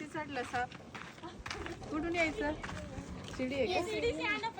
वरती चढला साप कुठून यायचं? शिडी आहे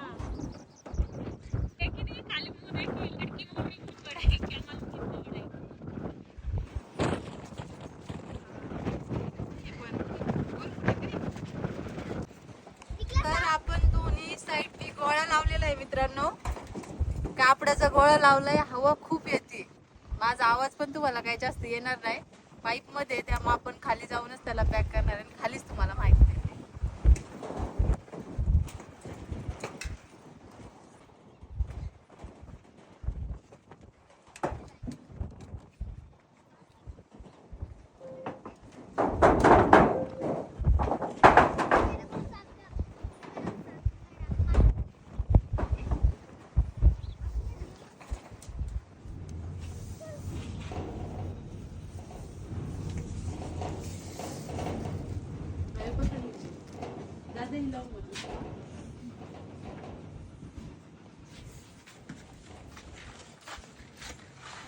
आहे मित्रांनो. कापडाचा गोळा लावलाय हवा खूप येते. माझा आवाज पण तुम्हाला काही जास्त येणार नाही. पाईपमध्ये त्या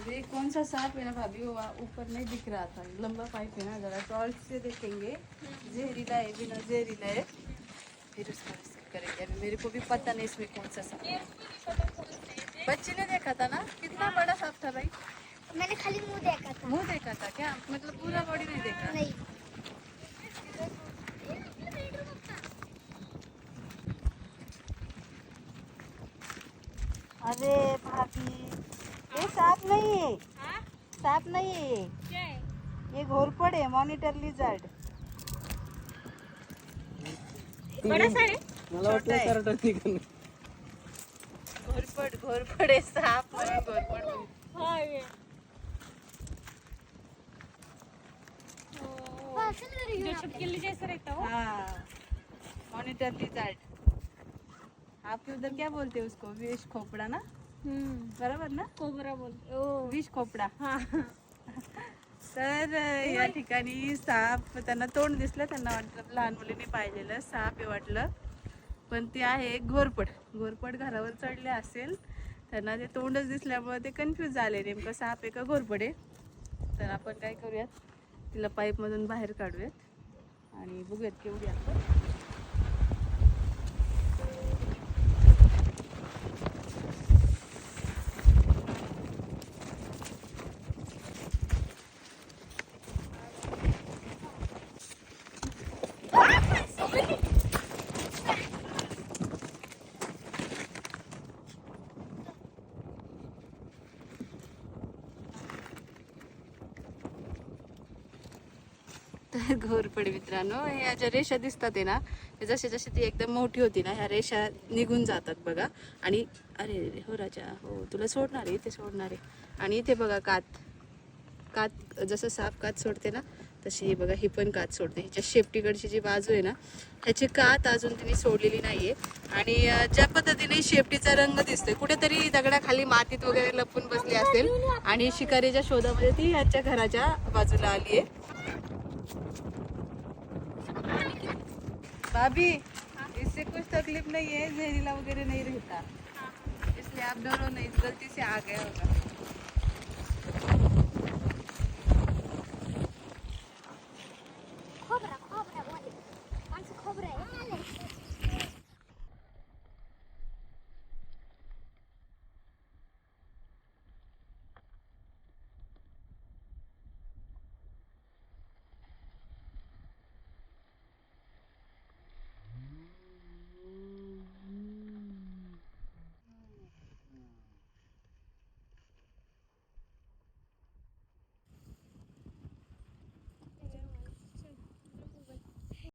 ये कौन सा सांप है ना भाभी वो ऊपर नहीं दिख रहा था? लंबा पाइप है ना जरा टॉर्च से देखेंगे। जहरीला है बिना जहरीला है। फिर उसका करेंगे। अभी मेरे को भी पता नहीं इसमें कौन सा सांप है। बच्चे ने देखा था ना? कितना बड़ा सांप था भाई। मैंने खाली मुँह देखा था। मुँह देखा था क्या? मतलब पूरा बॉडी नहीं देखा? नहीं। ये सांप नहीं. है? हाँ सांप नहीं है है घोरपड़ है मॉनिटर लिजर्ड बड़ा सा है छोटा है घोरपड घोरपड आहे साप म्हणून घोरपड. हाँ. जो जैसा रहता हो. हाँ. मॉनिटर लिजर्ड आपके उधर क्या बोलते हैं उसको? विष खोपड़ा ना? बरोबर ना? कोबरा बोलते ओ विष खोपडा. हाँ. तर या ठिकाणी साप त्यांना तोंड दिसलं त्यांना वाटलं लहान मुलीने पाहिलेलं साप आहे वाटलं. पण ते आहे घोरपड. घोरपड घरावर चढले असेल त्यांना ते तोंडच दिसल्यामुळे ते कन्फ्यूज झाले. नेमकं साप आहे का घोरपड आहे? तर आपण काय करूयात? तिला पाईपमधून बाहेर काढूयात. आणि बघूयात केवढी आपण तर घोरपड मित्रांनो. ह्या ज्या रेषा दिसतात आहे ना ते जसे जसे ती एकदम मोठी होती ना ह्या रेषा निघून जातात बघा. आणि अरे अरे हो राजा हो तुला सोडणार आहे इथे सोडणार आहे. आणि इथे बघा कात कात जसं साप कात सोडते ना तशी हे बघा ही पण कात सोडते. ह्याच्या शेपटीकडची जी बाजू आहे ना ह्याची कात अजून तिने सोडलेली नाहीये. आणि ज्या पद्धतीने शेपटीचा रंग दिसतोय कुठेतरी दगडाखाली मातीत वगैरे लपून बसली असेल. आणि शिकारीच्या शोधामध्ये ती ह्याच्या घराच्या बाजूला आली आहे भाभी इससे कुछ तकलीफ नहीं है जहरीला वगैरह नहीं रहता। इसलिए आप डरो नहीं गलती से आ गया होगा।